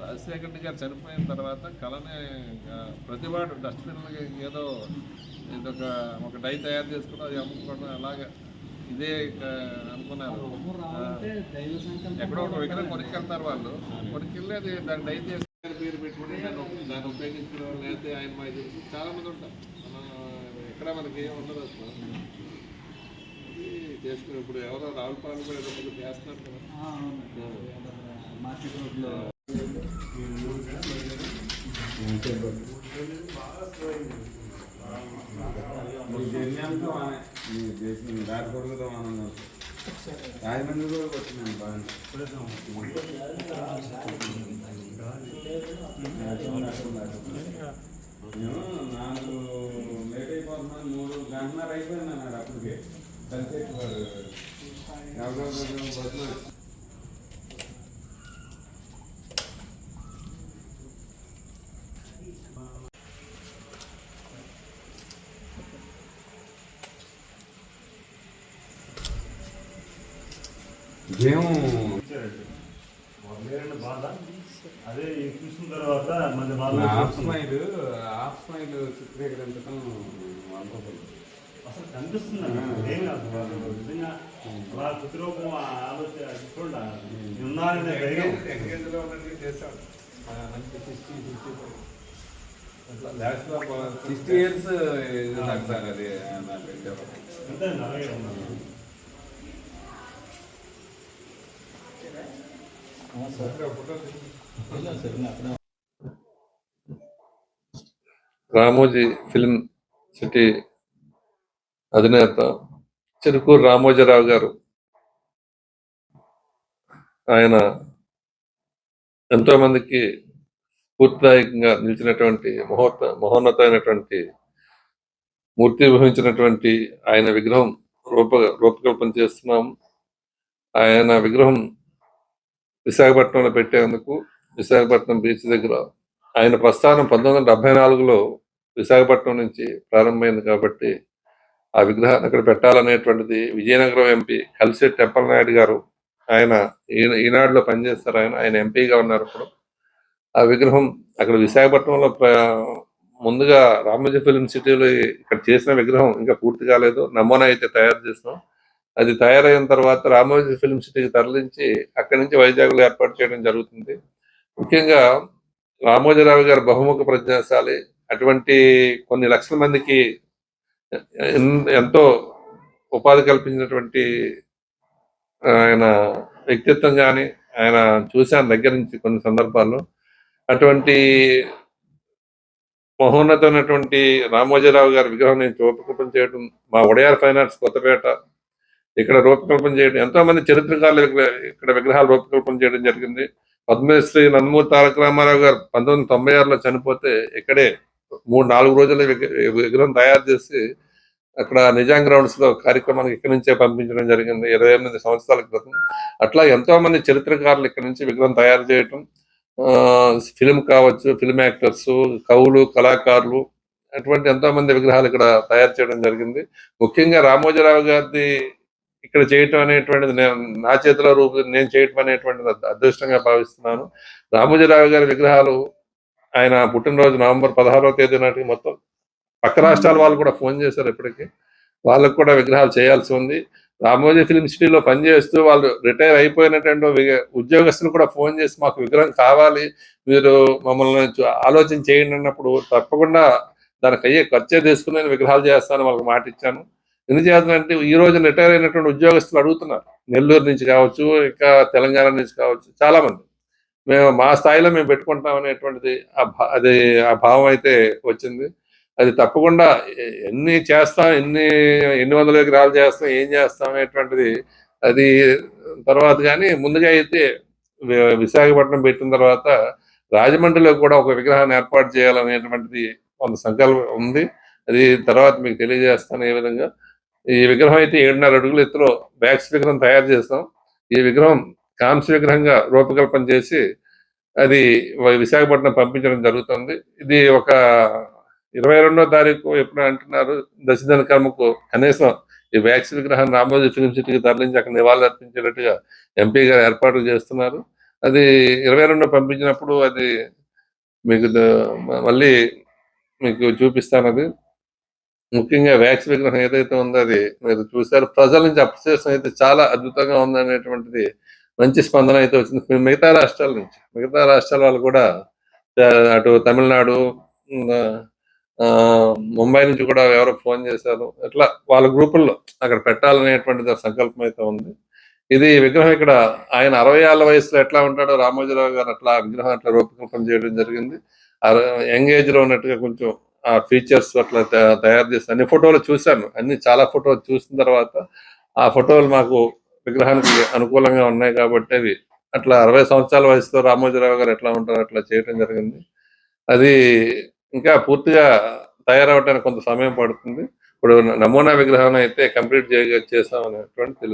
రాజశేఖర రెడ్డి గారు చనిపోయిన తర్వాత కళని ప్రతివాడు డస్ట్బిన్లకి ఏదో ఇదొక ఒక డై తయారు చేసుకుని అది అమ్ముకోవడం అలాగా ఇదే అనుకున్నారు. ఎక్కడో ఒక విగ్రహం కొనుక్కెళ్తారు వాళ్ళు. కొనుక్కెళ్ళి అది దాన్ని డై చేసి పేరు పెట్టుకుని దాన్ని ఉప్- దాన్ని ఉపయోగించడం లేకపోతే ఆయన మా ఇది చాలా మంది ఉంటారు. ఎక్కడ మనకి ఏం ఉండదు అసలు. చేసుకుని ఇప్పుడు ఎవరో రావుల పాలన కూడా ఏదో ఒకటి చేస్తున్నారు కదా మార్కెట్ రోడ్లో రాజమండ్రి కూడా కొట్టినాను బాగా నేను నాకు లేట్ అయిపోతున్నాను మూడు గంటన్నర అయిపోయింది అన్నాడు అప్పటికి కలిసేటి వాడు ఎవరో బస్సులో ఏం బాధ అదే చూసిన తర్వాత మళ్ళీ బాధ హాఫ్ స్మైల్ హాఫ్ స్మైల్ చిత్రీకరించడం అనుకోలేదు అసలు కనిపిస్తుంది? ఏమి కాదు వాళ్ళు. నిజంగా అలా ప్రతిరూపం ఆ ఆలోచన చూడండి ఉన్నట్టుగా చేశాడు. సిక్స్టీ ఇయర్స్ నాకు సార్ అది నాకు. అంతే అలాగే ఉన్నారు. రామోజీ ఫిల్మ్ సిటీ అధినేత చిరుకూరు రామోజీరావు గారు. ఆయన ఎంతోమందికి స్ఫూర్తిదాయకంగా నిలిచినటువంటి మహోత మహోన్నతమైనటువంటి మూర్తి వహించినటువంటి ఆయన విగ్రహం రూప రూపకల్పన చేస్తున్నాం. ఆయన విగ్రహం విశాఖపట్నంలో పెట్టేందుకు విశాఖపట్నం బీచ్ దగ్గర ఆయన ప్రస్థానం పంతొమ్మిది వందల డెబ్బై నాలుగులో విశాఖపట్నం నుంచి ప్రారంభమైంది కాబట్టి ఆ విగ్రహాన్ని అక్కడ పెట్టాలనేటువంటిది విజయనగరం ఎంపీ కలిసెట్టి టెంపల్ నాయుడు గారు ఆయన ఈ- ఈనాడులో పనిచేస్తారు ఆయన ఆయన ఎంపీగా ఉన్నారు ఇప్పుడు ఆ విగ్రహం అక్కడ విశాఖపట్నంలో ప్ర- ముందుగా రామోజీ ఫిల్మ్ సిటీలో ఇక్కడ చేసిన విగ్రహం ఇంకా పూర్తి కాలేదు. నమూనా అయితే తయారు చేసినాం. అది తయారైన తర్వాత రామోజీ ఫిల్మ్ సిటీకి తరలించి అక్కడి నుంచి వైజాగ్లో ఏర్పాటు చేయడం జరుగుతుంది. ముఖ్యంగా రామోజీరావు గారు బహుముఖ ప్రజ్ఞాశాలి. అటువంటి కొన్ని లక్షల మందికి ఎంతో ఉపాధి కల్పించినటువంటి ఆయన వ్యక్తిత్వం కానీ ఆయన చూశాను దగ్గర నుంచి కొన్ని సందర్భాల్లో. అటువంటి మహోన్నతమైనటువంటి రామోజీరావు గారి విగ్రహం నేను రూపకల్పన చేయడం మా ఒడయార్ ఫైనాన్స్ కొత్తపేట ఇక్కడ రూపకల్పన చేయడం ఎంతో మంది చరిత్రకారులు ఇక్కడ ఇక్కడ విగ్రహాలు రూపకల్పన చేయడం జరిగింది. పద్మశ్రీ నందమూరి తారక రామారావు గారు పంతొమ్మిది వందల తొంభై ఆరులో చనిపోతే ఇక్కడే మూడు నాలుగు రోజుల విగ్రహం తయారు చేసి అక్కడ నిజాం గ్రౌండ్స్లో కార్యక్రమానికి ఇక్కడి నుంచే పంపించడం జరిగింది. ఇరవై ఎనిమిది సంవత్సరాల క్రితం. అట్లా ఎంతో మంది చరిత్రకారులు ఇక్కడ నుంచి విగ్రహం తయారు చేయటం ఫిల్మ్ కావచ్చు ఫిల్మ్ యాక్టర్స్ కవులు కళాకారులు అటువంటి ఎంతో మంది విగ్రహాలు ఇక్కడ తయారు చేయడం జరిగింది. ముఖ్యంగా రామోజీరావు గారిది ఇక్కడ చేయటం అనేటువంటిది నేను నా చేతిలో రూపు నేను చేయటం అనేటువంటిది అదృష్టంగా భావిస్తున్నాను. రామోజీరావు గారి విగ్రహాలు ఆయన పుట్టినరోజు నవంబర్ పదహారవ తేదీ నాటికి మొత్తం పక్క రాష్ట్రాల వాళ్ళు కూడా ఫోన్ చేశారు ఇప్పటికి. వాళ్ళకు కూడా విగ్రహాలు చేయాల్సి ఉంది. రామోజీ ఫిల్మ్ సిటీలో పనిచేస్తూ వాళ్ళు రిటైర్ అయిపోయినటువంటి ఉద్యోగస్తులు కూడా ఫోన్ చేసి మాకు విగ్రహం కావాలి మీరు మమ్మల్ని ఆలోచన చేయండి అన్నప్పుడు తప్పకుండా దానికి అయ్యే ఖర్చే తీసుకుని విగ్రహాలు చేస్తాను వాళ్ళకి మాట ఇచ్చాను ఎందుచేతంటే ఈ రోజు రిటైర్ అయినటువంటి ఉద్యోగస్తులు అడుగుతున్నారు. నెల్లూరు నుంచి కావచ్చు ఇంకా తెలంగాణ నుంచి కావచ్చు చాలా మంది మేము మా స్థాయిలో మేము పెట్టుకుంటాం అనేటువంటిది ఆ భా- అది ఆ భావం అయితే వచ్చింది. అది తప్పకుండా ఎన్ని చేస్తాం ఎన్ని ఎన్ని వందల విగ్రహాలు చేస్తాం ఏం చేస్తాం అనేటువంటిది అది తర్వాత కానీ ముందుగా అయితే విశాఖపట్నం పెట్టిన తర్వాత రాజమండ్రిలో కూడా ఒక విగ్రహాన్ని ఏర్పాటు చేయాలనేటువంటిది కొంత సంకల్పం ఉంది. అది తర్వాత మీకు తెలియజేస్తాను ఏ విధంగా. ఈ విగ్రహం అయితే ఏడున్నర అడుగుల ఎత్తులో బ్యాక్స్ విగ్రహం తయారు చేస్తాం. ఈ విగ్రహం కాంస్య విగ్రహంగా రూపకల్పన చేసి అది విశాఖపట్నం పంపించడం జరుగుతుంది. ఇది ఒక ఇరవై రెండో తారీఖు ఎప్పుడు అంటున్నారు. దశదన కర్మకు కనీసం ఈ వ్యాక్స్ విగ్రహాన్ని రామోజీ ఫిలిం సిటీకి తరలించి అక్కడ నివాళులు అర్పించేటట్టుగా ఎంపీ గారు ఏర్పాట్లు చేస్తున్నారు. అది ఇరవై రెండు పంపించినప్పుడు అది మీకు మళ్ళీ మీకు చూపిస్తాను అది ముఖ్యంగా వ్యాక్స్ విగ్రహం ఏదైతే ఉందో అది మీరు చూసారు ప్రజల నుంచి అప్రిసియేషన్ అయితే చాలా అద్భుతంగా ఉందనేటువంటిది మంచి స్పందన అయితే వచ్చింది. మిగతా రాష్ట్రాల నుంచి మిగతా రాష్ట్రాల వాళ్ళు కూడా అటు తమిళనాడు ఆ, ముంబై నుంచి కూడా ఎవరో ఫోన్ చేశారు. ఇట్లా వాళ్ళ గ్రూపుల్లో అక్కడ పెట్టాలనేటువంటిది సంకల్పం అయితే ఉంది. ఇది విగ్రహం ఇక్కడ ఆయన అరవై ఏళ్ళ వయసులో ఎట్లా ఉంటాడో రామోజీరావు గారు అట్లా విగ్రహం అట్లా రూపకల్పన చేయడం జరిగింది. యంగ్ ఏజ్లో ఉన్నట్టుగా కొంచెం ఫీచర్స్ అట్లా తయారు చేసి అన్ని ఫోటోలు చూశాను. అన్ని చాలా ఫోటోలు చూసిన తర్వాత ఆ ఫోటోలు మాకు విగ్రహానికి అనుకూలంగా ఉన్నాయి కాబట్టి అవి అట్లా అరవై సంవత్సరాల వయసులో రామోజీరావు గారు ఎట్లా ఉంటారో అట్లా చేయడం జరిగింది. అది ఇంకా పూర్తిగా తయారవడానికి కొంత సమయం పడుతుంది. ఇప్పుడు నమూనా విగ్రహం అయితే కంప్లీట్ చేయ చేస్తామనేటువంటి అనేటువంటి